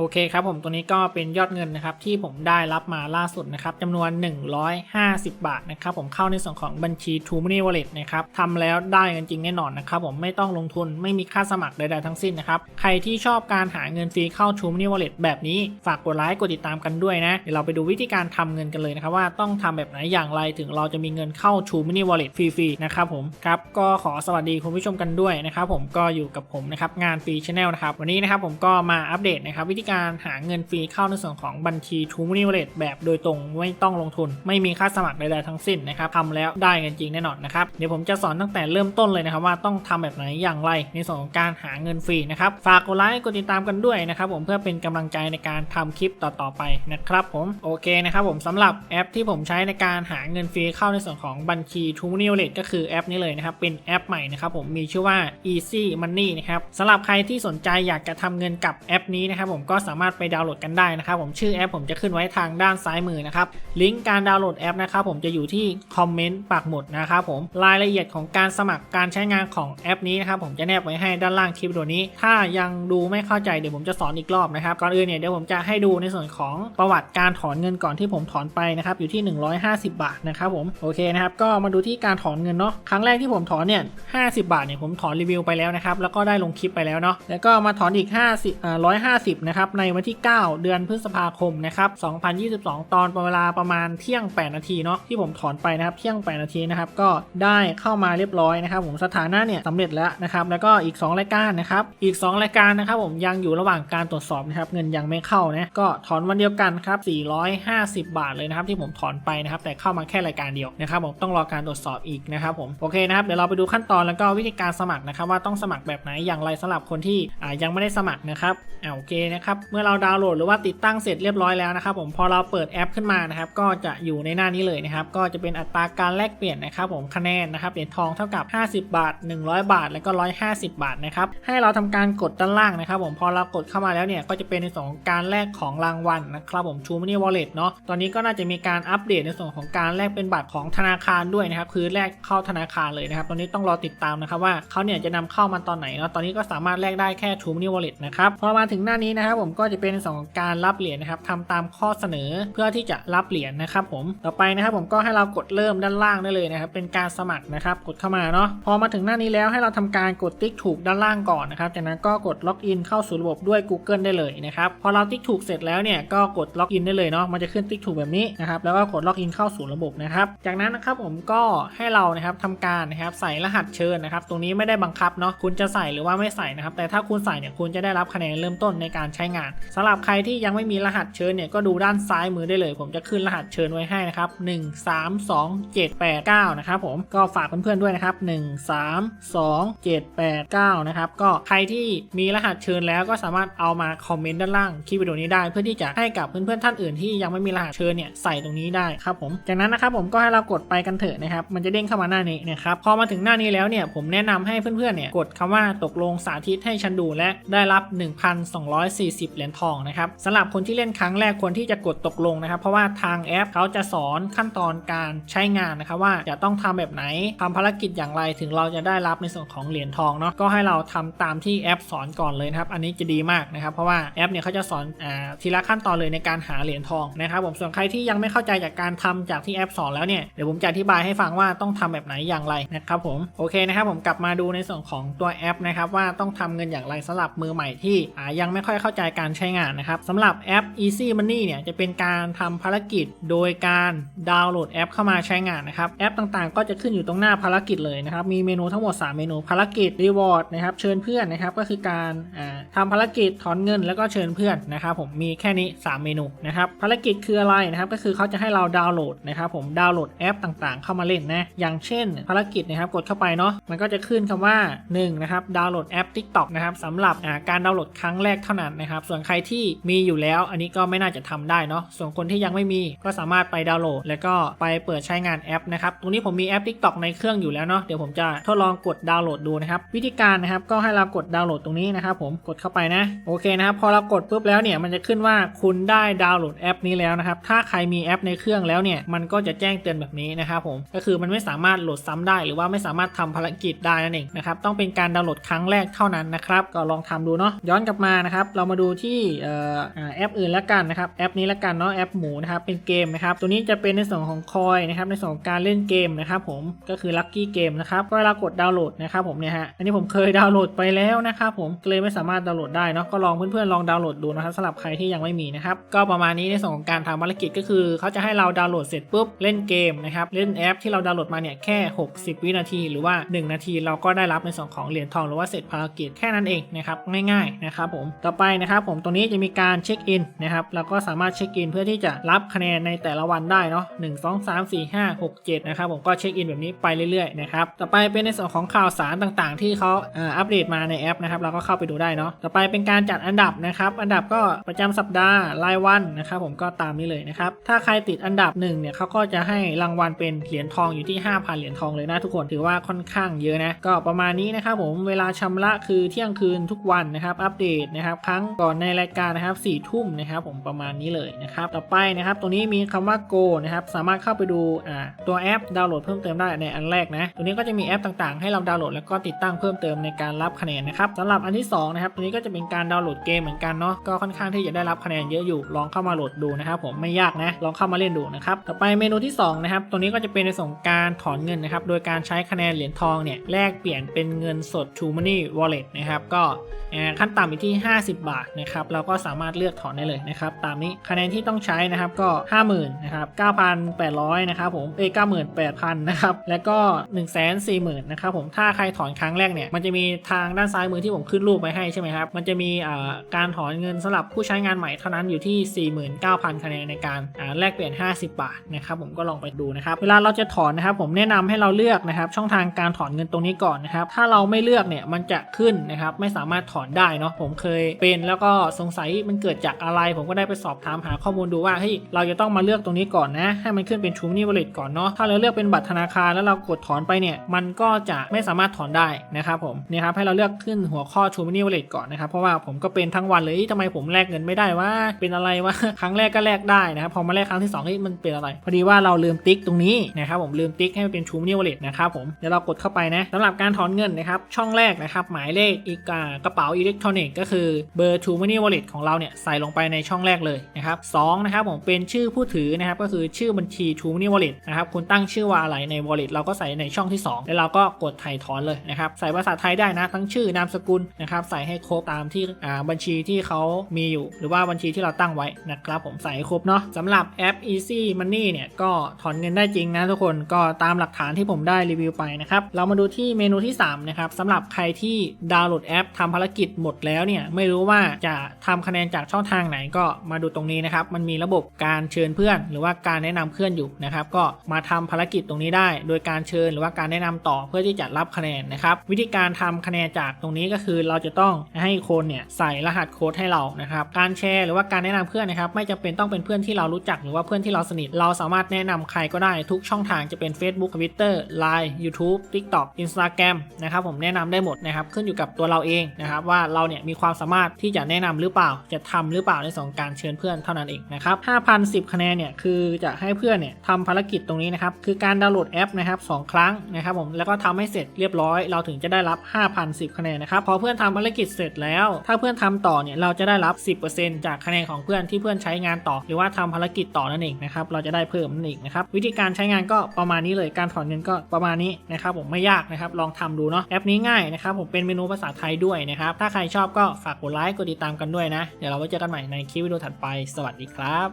โอเคครับผมตัวนี้ก็เป็นยอดเงินนะครับที่ผมได้รับมาล่าสุดนะครับจำนวน 150 บาทนะครับผมเข้าในส่วนของบัญชี t o m o n e y Wallet นะครับทำแล้วได้เงินจริงแน่นอนนะครับผมไม่ต้องลงทุนไม่มีค่าสมัครใดๆทั้งสิ้นนะครับใครที่ชอบการหาเงินฟรีเข้า t o m o n e y Wallet แบบนี้ฝากกดไลค์กดติดตามกันด้วยนะเดี๋ยวเราไปดูวิธีการทำเงินกันเลยนะครับว่าต้องทำแบบไหนอย่างไรถึงเราจะมีเงินเข้า t o m o n e y Wallet ฟรีๆนะครับผมครับก็ขอสวัสดีคุณผู้ชมกันด้วยนะครับผมก็อยู่กับผมนะครับงานฟรีชาแนลนะครับวันนี้นะครับผมก็มาอัปเดตนะครับวิธีการหาเงินฟรีเข้าในส่วนของบัญชี t o m o n e y Wallet แบบโดยตรงไม่ต้องลงทุน ไม่มีค่าสมัครใดๆทั้งสิ้นนะครับทำแล้วได้เงินจริงแน่นอนนะครับเดี๋ยวผมจะสอนตั้งแต่เริ่มต้นเลยนะครับว่าต้องทำแบบไหนอย่างไร ในส่วนของการหาเงินฟรีนะครับฝากกดไลค์กดติดตามกันด้วยนะครับผมเพื่อเป็นกำลังใจในการทำคลิปต่อๆไปนะครับผมโอเคนะครับผมสำหรับแอปที่ผมใช้ในการหาเงินฟรีเข้าในส่วนของบัญชี t o m o n e y Wallet ก็คือแอปนี้เลยนะครับเป็นแอปใหม่นะครับผมมีชื่อว่า Easy Money นะครับสำหรับใครที่สนใจอยากจะทำเงินกับแอปนี้นะครับผมก็สามารถไปดาวน์โหลดกันได้นะครับผมชื่อแอปผมจะขึ้นไว้ทางด้านซ้ายมือนะครับลิงก์การดาวน์โหลดแอปนะครับผมจะอยู่ที่คอมเมนต์ปักหมุดนะครับผมรายละเอียดของการสมัครการใช้งานของแอปนี้นะครับผมจะแนบไว้ให้ด้านล่างคลิปวิดีโอนี้ ถ้ายังดูไม่เข้าใจเดี๋ยวผมจะสอนอีกรอบนะครับก่อนอื่นเนี่ยเดี๋ยวผมจะให้ดูในส่วนของประวัติการถอนเงินก่อนที่ผมถอนไปนะครับอยู่ที่ 150 บาทนะครับผมโอเคนะครับก็มาดูที่การถอนเงินเนาะครั้งแรกที่ผมถอนเนี่ย50 บาทเนี่ยผมถอนรีวิวไปแล้วนะครับแล้วก็ได้ลงคลิปไปแล้วเนาะแล้วก็มาถอนอีก 50อ่า150นะครับในวันที่ 9 เดือนพฤษภาคมนะครับ2022 ตอนเวลาประมาณเที่ยง 8 นาทีเนาะที่ผมถอนไปนะครับเที่ยง 8 นาทีนะครับก็ได้เข้ามาเรียบร้อยนะครับผมสถานะเนี่ยสำเร็จแล้วนะครับแล้วก็อีก 2 รายการนะครับอีก 2 รายการนะครับผมยังอยู่ระหว่างการตรวจสอบนะครับเงินยังไม่เข้านะก็ถอนวันเดียวกันครับ450 บาทเลยนะครับที่ผมถอนไปนะครับแต่เข้ามาแค่รายการเดียวนะครับผมต้องรอการตรวจสอบอีกนะครับผมโอเคนะครับเดี๋ยวเราไปดูขั้นตอนแล้วก็วิธีการสมัครนะครับว่าต้องสมัครแบบไหนอย่างไรสำหรับคนที่ยังไม่ได้สมัครนะครับอ่าโอเคนะครับเมื่อเราดาวน์โหลดหรือว่าติดตั้งเสร็จเรียบร้อยแล้วนะครับผมพอเราเปิดแอปขึ้นมานะครับก็จะอยู่ในหน้านี้เลยนะครับก็จะเป็นอัตราการแลกเปลี่ยนนะครับผมคะแนนนะครับเหรียญทองเท่ากับ 50 บาท 100 บาท แล้วก็ 150 บาทนะครับให้เราทำการกดด้านล่างนะครับผมพอเรากดเข้ามาแล้วเนี่ยก็จะเป็นในส่วนของการแลกของรางวัลนะครับผม True Money Wallet เนาะตอนนี้ก็น่าจะมีการอัปเดตในส่วนของการแลกเป็นบัตรของธนาคารด้วยนะครับคือแลกเข้าธนาคารเลยนะครับตอนนี้ต้องรอติดตามนะครับว่าเขาเนี่ยจะนำเข้ามาตอนไหนเนาะตอนนี้ก็สามารถแลกได้แค่ True Money Wallet นะครับพอมาถึงหน้านี้นะครับผมก็จะเป็นในส่วนของการรับเหรียญนะครับทำตามข้อเสนอเพื่อที่จะรับเหรียญนะครับผมต่อไปนะครับผมก็ให้เรากดเริ่มด้านล่างได้เลยนะครับเป็นการสมัครนะครับกดเข้ามาเนาะพอมาถึงหน้านี้แล้วให้เราทำการกดติ๊กถูกด้านล่างก่อนนะครับจากนั้นก็กดล็อกอินเข้าสู่ระบบด้วย Google ได้เลยนะครับพอเราติ๊กถูกเสร็จแล้วเนี่ยก็กดล็อกอินได้เลยเนาะมันจะขึ้นติ๊กถูกแบบนี้นะครับแล้วก็กดล็อกอินเข้าสู่ระบบนะครับจากนั้นนะครับผมก็ให้เรานะครับทำการนะครับใส่รหัสเชิญนะครับตรงนี้ไม่ได้บังคับเนาะคุณจะใส่หรือว่าไม่ใส่นะครับแต่ถ้าคุณใส่เนี่ยคุณจะได้รับคะแนนเริ่มต้นในการใช้งานสำหรับใครที่ยังไม่มีรหัสเชิญเนี่ยก็ดูด้านซ้ายมือได้เลย ผมจะขึ้นรหัสเชิญไว้ให้นะครับ 1 3 2 7 8 9 นะครับผมก็ฝากเพื่อนๆด้วยนะครับ 1 3 2 7 8 9 นะครับ ก็ใครที่มีรหัสเชิญแล้วก็สามารถเอามาคอมเมนต์ด้านล่างคลิปวิดีโอนี้ได้เพื่อที่จะให้กับเพื่อนๆท่านอื่นที่ยังไม่มีรหัสเชิญเนี่ยใส่ตรงนี้ได้ครับผมจากนั้นนะครับผมก็ให้เรากดไปกันเถอะนะครับมันจะเด้งเข้ามาหน้านี้นะครับพอมาถึงหน้านี้แล้วเนี่ยผมแนะนำให้เพื่อนๆเนี่ยกดคำว่าตกลงสาธิตให้ฉันดูและได้รับ 1,240เหรียญทองนะครับสำหรับคนที่เล่นครั้งแรกควรที่จะกดตกลงนะครับ เพราะว่าทางแอปเขาจะสอนขั้นตอนการใช้งานนะครับว่าจะต้องทำแบบไหนทำภารกิจอย่างไรถึงเราจะได้รับในส่วนของเหรียญทองเนาะก็ให้เราทำตามที่แอปสอนก่อนเลยนะครับ อันนี้จะดีมากนะครับ เพราะว่าแอปเนี่ยเขาจะสอนอทีละขั้นตอนเลยในการหาเหรียญทองนะครับผมส่วนใครที่ยังไม่เข้าใจจากการทำจากที่แอปสอนแล้วเนี่ยเดี๋ยวผมจะอธิบายให้ฟังว่าต้องทำแบบไหนอย่างไรนะครับผมโอเคนะครับผมกลับมาดูในส่วนของตัวแอปนะครับว่าต้องทำเงินอย่างไรสำหรับมือใหม่ที่ยังไม่ค่อยเข้าใจการใช้งานนะครับสำหรับแอป Easy Money เนี่ยจะเป็นการทำภารกิจโดยการดาวน์โหลดแอปเข้ามาใช้งานนะครับแอปต่างๆ ก็จะขึ้นอยู่ตรงหน้าภารกิจเลยนะครับมีเมนูทั้งหมด 3 เมนูภารกิจ Reward นะครับเชิญเพื่อนนะครับก็คือการทำภารกิจถอนเงินแล้วก็เชิญเพื่อนนะครับผมมีแค่นี้ 3 เมนูนะครับภารกิจคืออะไรนะครับก็คือเขาจะให้เราดาวน์โหลดนะครับผมดาวน์โหลดแอปต่างๆ เข้ามาเล่นนะอย่างเช่น ภารกิจนะครับกดเข้าไปเนาะมันก็จะขึ้นคำว่า1นะครับดาวน์โหลดแอป TikTok นะครับสำหรับการดาวน์โหลดครั้งแรกเท่านั้นนะครับส่วนใครที่มีอยู่แล้ว อันนี้ก็ไม่น่าจะทำได้เนาะส่วนคนที่ยังไม่มีก็สามารถไปดาวน์โหลด แล้วก็ไปเปิดใช้งานแอปนะครับตรงนี้ผมมีแอป TikTok ในเครื่องอยู่แล้วเนาะเดี๋ยวผมจะทดลองกดดาวน์โหลดดูนะครับวิธีการนะครับก็ให้เรากดดาวน์โหลดตรงนี้นะครับผมกดเข้าไปนะโอเคนะครับพอเรากดปุ๊บแล้วเนี่ยมันจะขึ้นว่าคุณได้ดาวน์โหลดแอปนี้แล้วนะครับถ้าใครมีแอปในเครื่องแล้วเนี่ยมันก็จะแจ้งเตือนแบบนี้นะครับผมก็คือมันไม่สามารถโหลดซ้ำได้ หรือว่าไม่สามารถทำภารกิจได้นั่นเองนะครับต้องเป็นการดาวน์โหลดครั้งแรกเท่านั้นนะครับก็ลองทำดูเนาะย้อนกลับมานะครับเรามาดูที่แอปอื่นละกันนะครับแอปนี้ละกันเนาะแอปหมูนะครับเป็นเกมนะครับตัวนี้จะเป็นในส่วนของคอยนะครับในส่วนของการเล่นเกมนะครับผมก็คือ Lucky Game นะครับก็เวลากดดาวน์โหลดนะครับผมเนี่ยฮะอันนี้ผมเคยดาวน์โหลดไปแล้วนะครับผมเลยไม่สามารถดาวน์โหลดได้เนาะก็ลองเพื่อนๆลองดาวน์โหลดดูนะครับสำหรับใครที่ยังไม่มีนะครับก็ประมาณนี้ในส่วนของการทำภารกิจก็คือเขาจะให้เราดาวน์โหลดเสร็จปุ๊บเล่นเกมนะครับเล่นแอปที่เราดาวน์โหลดมาเนี่ยแค่ 60 วินาที หรือว่า 1 นาทีเราก็ได้รับในส่วนของเหรียญทองหรือว่าเสร็จภารกิจแค่นั้นเองนะครับง่ายๆนะครับผมต่อไปนะครับผมตรงนี้จะมีการเช็คอินนะครับเราก็สามารถเช็คอินเพื่อที่จะรับคะแนนในแต่ละวันได้เนาะ1 2 3 4 5 6 7นะครับผมก็เช็คอินแบบนี้ไปเรื่อยๆนะครับต่อไปเป็นในส่วนของข่าวสารต่างๆ ที่เขาอัปเดตมาในแอปนะครับเราก็เข้าไปดูได้เนาะต่อไปเป็นการจัดอันดับนะครับอันดับก็ประจำสัปดาห์รายวันนะครับผมก็ตามนี้เลยนะครับถ้าใครติดอันดับหนึ่งเนี่ยเขาก็จะให้รางวัลเป็นเหรียญทองอยู่ที่ 5,000 เหรียญทองเลยนะทุกคนถือว่าค่อนข้างเยอะนะก็ประมาณนี้นะครับผมเวลาชำระคือเที่ยงคืนทุกวันนะครับอัปเดตนะครับครั้งก่อนในรายการนะครับ4ี่ทุ่มนะครับผมประมาณนี้เลยนะครับต่อไปนะครับตรงนี้มีคำว่า Go นะครับสามารถเข้าไปดูอ่าตัวแอปดาวน์โหลดเพิ่มเติมได้ในอันแรกนะตัวนี้ก็จะมีแอปต่างๆ ให้เราดาวน์โหลดแล้วก็ติดตั้งเพิ่มเติมในการรับคะแนนนะครับสำหรับอันที่สองนะครับตัวนี้ก็จะเป็นการดาวน์โหลดเกมเหมือนกันเนาะก็ค่อนข้างที่จะได้รับคะแนนเยอะอยู่ลองเข้ามาโหลดดูนะครับผมไม่ยากนะลองเข้ามาเล่นดูนะครับต่อไปเมนูที่สองนะครับตัวนี้ก็จะเป็นในส่วนของการถอนเงินนะครับโดยการใช้คะแนนเหรียญทองเนี่ยแลกเปลี่ยนเป็นเงินสด True Money Wallet นะครับก็ขั้นต่ำอยู่ที่ 50 บาทนะครับเราก็สามารถเลือกถอนได้เลยนะครับตามนี้คะแนนที่ต้องใช้นะครับก็ 50,000นะครับ9,800นะครับผมเอ้ย98,000นะครับแล้วก็ 140,000นะครับผมถ้าใครถอนครั้งแรกเนี่ยมันจะมีทางด้านซ้ายมือที่ผมขึ้นรูปไว้ให้ใช่ไหมครับมันจะมีการถอนเงินสำหรับผู้ใช้งานใหม่เท่านั้นอยู่ที่ 49,000 คะแนนในการแลกเปลี่ยน 50 บาทนะครับผมก็ลองไปดูนะครับเวลาเราจะถอนนะครับผมแนะนำให้เราเลือกนะครับช่องทางการถอนเงินตรงนี้ก่อนนะครับถ้าเราไม่เลือกเนี่ยมันจะขึ้นนะครับไม่สามารถถอนได้เนาะผมเคยเป็นแล้วก็สงสัยมันเกิดจากอะไรผมก็ได้ไปสอบถามหาข้อมูลดูว่าเฮ้ยเราจะต้องมาเลือกตรงนี้ก่อนนะ ให้มันขึ้นเป็น True Money Wallet ก่อนเนาะถ้าเราเลือกเป็นบัตรธนาคารแล้วเรากดถอนไปเนี่ยมันก็จะไม่สามารถถอนได้นะครับผมเนี่ยครับให้เราเลือกขึ้นหัวข้อ True Money Wallet ก่อนนะครับเพราะว่าผมก็เป็นทั้งวันเลยเฮ้ยทำไมผมแลกเงินไม่ได้วะเป็นอะไรวะครั้งแรกก็แลกได้นะครับพอมาแลกครั้งที่สองเฮ้ยมันเป็นอะไร พอดีว่าเราลืมติ๊กตรงนี้นะครับผมลืมติ๊กให้มันเป็น True Money Wallet นะครับผมเดี๋ยวเรากดเข้าไปนะสำหรับการถอนเงินนะครับช่องแรกนะครับหมายเลขอีกกระเป๋าอิเล็กทรอนิกส์ก็คือเบอร์ True Money Wallet ของเราเนี่ยใส่ลงไปในช่องแรกเลยนะครับสองนะครับผมเป็นชื่อผู้ถือนะครับก็คือชื่อบัญชี True Money Wallet นะครับคุณตั้งชื่อว่าอะไรใน Wallet เราก็ใส่ในช่องที่ 2 แล้วเราก็กดถ่ายถอนเลยนะครับใส่ภาษาไทยได้นะทั้งชื่อนามสกุลนะครับใส่ให้ครบตามที่อ่าบัญชีที่เขามีอยู่ หรือว่าบัญชีที่เราตั้งไว้นะครับผมใส่ครบเนาะสำหรับแอป Easy Money เนี่ยก็ถอนเงินได้จริงนะทุกคนก็ตามหลักฐานที่ผมได้รีวิวไปนะครับเรามาดูที่เมนูที่3นะครับสำหรับใครที่ดาวน์โหลดแอปทำภารกิจหมดแล้วเนี่ยไม่รู้ว่าจะทำคะแนนจากช่องทางไหนก็มาดูตรงนี้นะครับ มันมีระบบการเชิญเพื่อน หรือว่าการแนะนำเพื่อนอยู่นะครับ ก็มาทำภารกิจตรงนี้ได้ โดยการเชิญหรือว่าการแนะนำต่อเพื่อที่จะรับคะแนนนะครับ วิธีการทำคะแนนจากตรงนี้ก็คือเราจะต้องให้คนเนี่ยใส่รหัสโค้ดให้เรานะครับ การแชร์หรือว่าการแนะนำเพื่อนนะครับ ไม่จำเป็นต้องเป็นเพื่อนที่เรารู้จักหรือว่าเพื่อนที่เราสนิท เราสามารถแนะนำใครก็ได้ทุกช่องทางจะเป็น Facebook Twitter Line YouTube TikTok Instagram นะครับผมแนะนำได้หมดนะครับขึ้นอยู่กับตัวเราเองนะครับว่าเราเนี่ยมีความสามารถที่จะแนะนำหรือเปล่า จะทำหรือเปล่าในสองการเชิญเพื่อนเท่านั้นเองนะครับ5,010 คะแนนเนี่ยคือจะให้เพื่อนเนี่ยทำภารกิจตรงนี้นะครับคือการดาวน์โหลดแอปนะครับสองครั้งนะครับผมแล้วก็ทำให้เสร็จเรียบร้อย เราถึงจะได้รับ 5,010 คะแนนนะครับพอเพื่อนทำภารกิจเสร็จแล้ว ถ้าเพื่อนทำต่อเนี่ยเราจะได้รับ 10%จากคะแนนของเพื่อนที่เพื่อนใช้งานต่อ หรือว่าทำภารกิจต่อนั่นเองนะครับเราจะได้เพิ่มนั่นเองนะครับวิธีการใช้งานก็ประมาณนี้เลยการถอนเงินก็ประมาณนี้นะครับผมไม่ยากนะครับลองทำดูเนาะแอปนี้ง่ายนะครับผมเป็นเมนูภาษาไทยด้วยนะครับถ้าใครชอบก็ฝากกดไลค์กดติดตามกันด้วยนะ เดี๋ยวเราไว้เจอกันใหม่ในคลิปวิดีโอถัดไป สวัสดีครับ